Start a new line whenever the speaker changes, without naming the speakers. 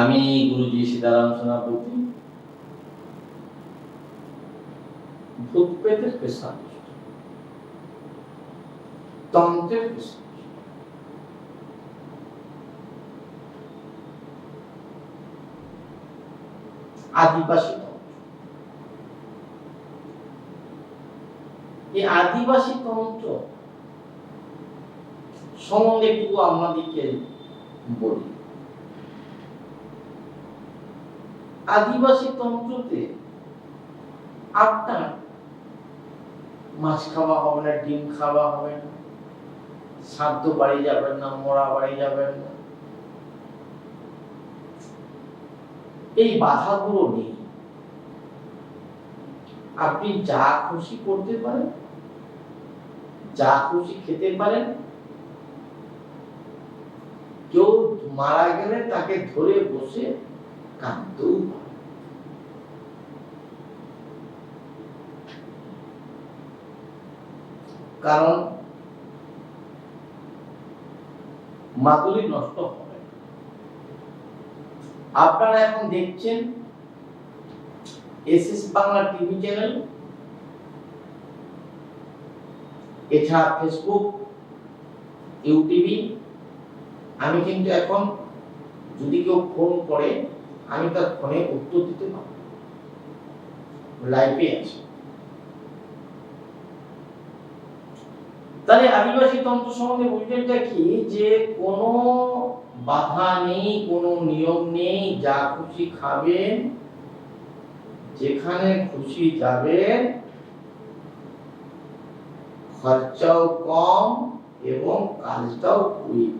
আমি গুরুজি সীতারাম সেনাপতি। ভূত প্রেতের স্পেশালিস্ট তন্ত্রের স্পেশালিস্ট আদিবাসী এই আদিবাসী তন্ত্র সম্বন্ধে একটু আপনাদেরকে বলি। আদিবাসী তন্ত্রতে আপনার মাছ খাওয়া হবে না, ডিম খাওয়া হবে না সাধ্য বাড়ি যাবেন না, মরা বাড়ি যাবেন না। এই বাধাগুলো নেই আপনি যা খুশি করতে পারেন, যা খুশি খেতে পারেন, কেউ মারা গেলে তাকে ধরে বসে কাঁদতেও কারণ মাদুলি নষ্ট হবে। আপনারা এখন দেখছেন এসএস বাংলা টিভি চ্যানেল, এছাড়া ফেসবুক ইউটিভি আমি কিন্তু এখন যদি কেউ ফোন করে আমি তার ফোনে উত্তর দিতে পারব। লাইভে আছে। তাহলে আদিবাসী তন্ত্র সম্বন্ধে কি? যে কোনো বাধা নেই, কোনো নিয়ম নেই, যা খুশি খাবেন, যেখানে খুশি যাবেন, খরচাও কম এবং কাজটাও কুইক